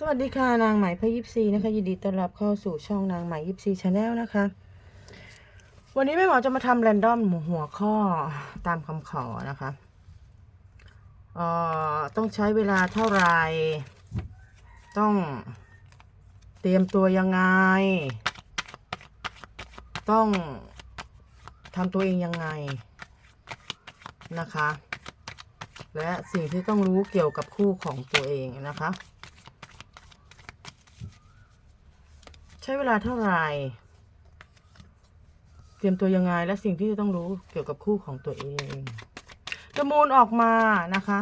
สวัสดีค่ะ นางไหมพยิบซีนะคะยินดีต้อนรับเข้าสู่ช่องนางไหมยิบซีชาแนลนะคะ วันนี้แม่หมอจะมาทำแรนดอมหัวข้อตามคำขอนะคะเอ่อต้องใช้เวลาเท่าไหร่ต้องเตรียมตัวยังไง ต้องทำตัวเองยังไงนะคะ และสิ่งที่ต้องรู้เกี่ยวกับคู่ของตัวเองนะคะ ช้เวลาเท่าไหร่ เตรียมตัวยังไงและสิ่งที่จะต้องรู้เกี่ยวกับคู่ของตัวเองจมูลออกมานะคะ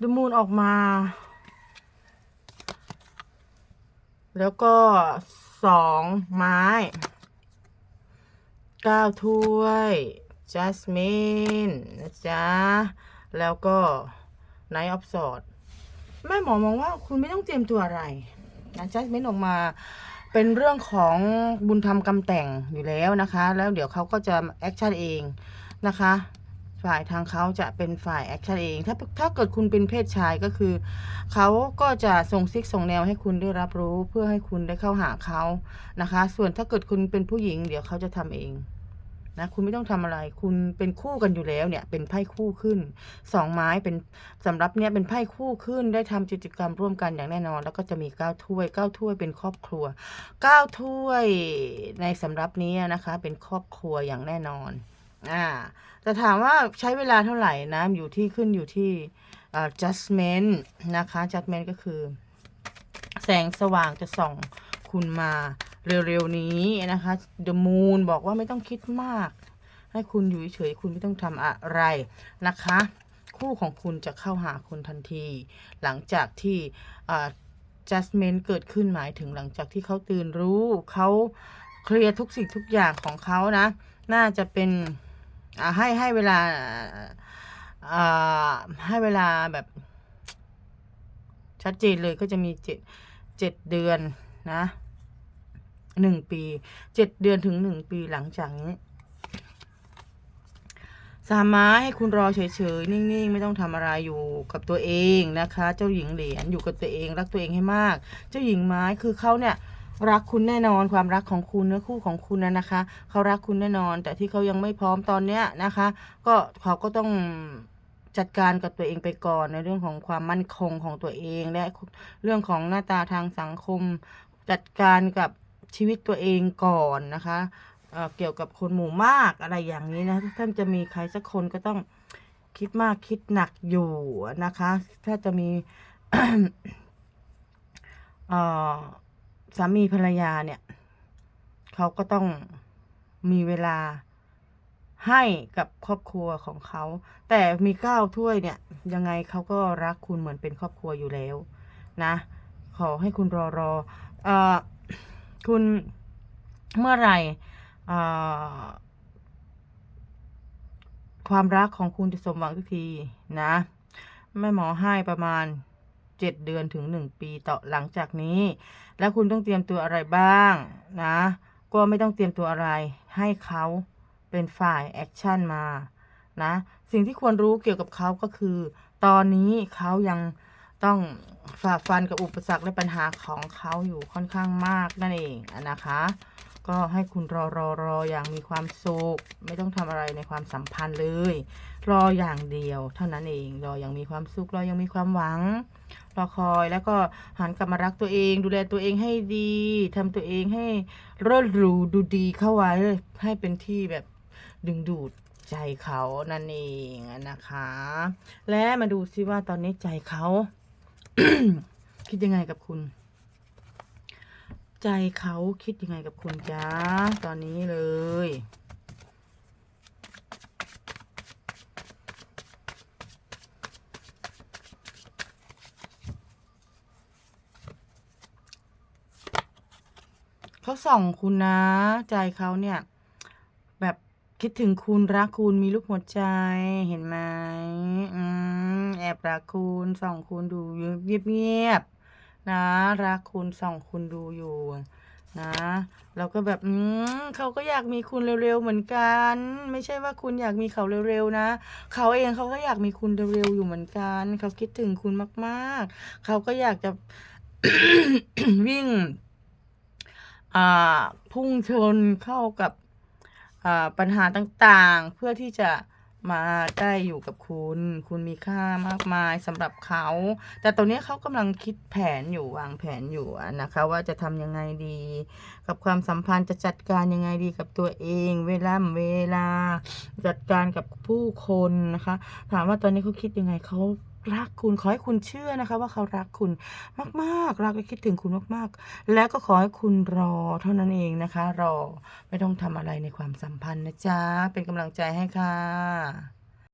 ดมูลออกมา แล้วก็สองไม้เก้าถ้วยจัสมินนะจ๊ะ แล้วก็ไนท์ออฟสอด แม่หมอมองว่าคุณไม่ต้องเตรียมตัวอะไรนะจัดเม้นออกมาเป็นเรื่องของบุญธรรมกำแต่งอยู่แล้วนะคะ แล้วเดี๋ยวเขาก็จะแอคชั่นเองนะคะ ฝ่ายทางเขาจะเป็นฝ่ายแอคชั่นเอง ถ้าถ้าเกิดคุณเป็นเพศชายก็คือ เขาก็จะส่งซิกส่งแนวให้คุณได้รับรู้เพื่อให้คุณได้เข้าหาเขานะคะ ส่วนถ้าเกิดคุณเป็นผู้หญิง เดี๋ยวเขาจะทำเอง นะคุณไม่ต้องทำอะไร คุณเป็นคู่กันอยู่แล้วเนี่ย เป็นไพ่คู่ขึ้นสองไม้เป็นสำหรับเนี่ยเป็นไพ่คู่ขึ้นได้ทำกิจกรรมร่วมกันอย่างแน่นอน แล้วก็จะมีเก้าถ้วยเก้าถ้วยเป็นครอบครัวเก้าถ้วยในสำรับนี้นะคะ เป็นครอบครัวอย่างแน่นอนอ่าแต่ถามว่าใช้เวลาเท่าไหร่นะอยู่ที่ขึ้นอยู่ที่อ่า judgment นะคะ judgment ก็คือ แสงสว่างจะส่องคุณมา เร็วๆนี้นะคะ The Moon บอกว่าไม่ต้องคิดมาก ให้คุณอยู่เฉยๆคุณไม่ต้องทำอะไรนะคะ คู่ของคุณจะเข้าหาคุณทันที หลังจากที่อ่า judgment เกิดขึ้นหมายถึงหลังจากที่เขาตื่นรู้เขาเคลียร์ทุกสิ่งทุกอย่างของเขานะ น่าจะเป็นให้ให้เวลาอ่าให้เวลาแบบ ชัดเจนเลยก็จะมีเจ็ดเจ็ดเดือนนะ หนึ่งปีเจ็ดเดือนถึงหนึ่งปีหลังจากนี้สามไม้ให้คุณรอเฉยๆ นิ่งๆ ไม่ต้องทำอะไรอยู่กับตัวเองนะคะ เจ้าหญิงเหรียญอยู่กับตัวเอง รักตัวเองให้มาก เจ้าหญิงไม้คือเขาเนี่ยรักคุณแน่นอนความรักของคุณเนื้อคู่ของคุณนะนะคะ เขารักคุณแน่นอน แต่ที่เขายังไม่พร้อมตอนเนี้ยนะคะ ก็เขาก็ต้องจัดการกับตัวเองไปก่อนในเรื่องของความมั่นคงของตัวเองและเรื่องของหน้าตาทางสังคม จัดการกับ ชีวิตตัวเองก่อนนะคะเเกี่ยวกับคนหมู่มากอะไรอย่างนี้นะถ้าท่านจะมีใครสักคนก็ต้องคิดมากคิดหนักอยู่นะคะ ถ้าจะมีสามีภรรยาเนี่ยเขาก็ต้องมีเวลาให้กับครอบครัวของเขา แต่มีเก้าถ้วยเนี่ย ยังไงเขาก็รักคุณเหมือนเป็นครอบครัวอยู่แล้ว นะ ขอให้คุณรอรออ คุณเมื่อไหร่ความรักของคุณจะสมหวังทุกทีนะแม่หมอให้ประมาณเจ็ดเดือนถึงหนึ่งปีต่อหลังจากนี้ แล้วคุณต้องเตรียมตัวอะไรบ้างนะ ก็ไม่ต้องเตรียมตัวอะไร ให้เขาเป็นฝ่ายแอคชั่นมานะ สิ่งที่ควรรู้เกี่ยวกับเขาก็คือ ตอนนี้เขายัง ต้องฝ่าฟันกับอุปสรรคและปัญหาของเขาอยู่ค่อนข้างมากนั่นเองนะคะ ก็ให้คุณรอรอรออย่างมีความสุขไม่ต้องทำอะไรในความสัมพันธ์เลย รออย่างเดียว เท่านั้นเองรออย่างมีความสุขรออยังมีความหวัง รอคอยแล้วก็หันกลับมารักตัวเอง ดูแลตัวเองให้ดีทำตัวเองให้เลิศหรูดูดีเข้าไว้ให้เป็นที่แบบดึงดูดใจเขานั่นเองนะคะ และมาดูซิว่าตอนนี้ใจเขา คิดยังไงกับคุณ ใจเขาคิดยังไงกับคุณจ้าตอนนี้เลย เขาส่องคุณนะ ใจเขาเนี่ย แบบ คิดถึงคุณรักคุณมีลูกหัวใจเห็นไหมอืมแอบรักคุณส่องคุณดูอยู่เงียบๆนะ รักคุณส่องคุณดูอยู่นะแล้วก็แบบอืมเขาก็อยากมีคุณเร็วๆเหมือนกัน ไม่ใช่ว่าคุณอยากมีเขาเร็วๆนะ เขาเองเขาก็อยากมีคุณเร็วๆอยู่เหมือนกัน เขาคิดถึงคุณมากๆ เขาก็อยากจะวิ่ง อ่า พุ่งชนเข้ากับ ปัญหาต่างๆ เพื่อที่จะมาได้อยู่กับคุณ คุณมีค่ามากมายสำหรับเขา แต่ตอนนี้เขากำลังคิดแผนอยู่วางแผนอยู่นะคะ ว่าจะทำยังไงดี กับความสัมพันธ์จะจัดการยังไงดีกับตัวเอง เวลาเวลา จัดการกับผู้คนนะคะ ถามว่าตอนนี้เขาคิดยังไงเขา รักคุณขอให้คุณเชื่อนะคะ ว่าเขารักคุณมากๆ รักและคิดถึงคุณมากๆ แล้วก็ขอให้คุณรอเท่านั้นเองนะคะ รอไม่ต้องทำอะไรในความสัมพันธ์นะจ๊ะเป็นกำลังใจให้ค่ะ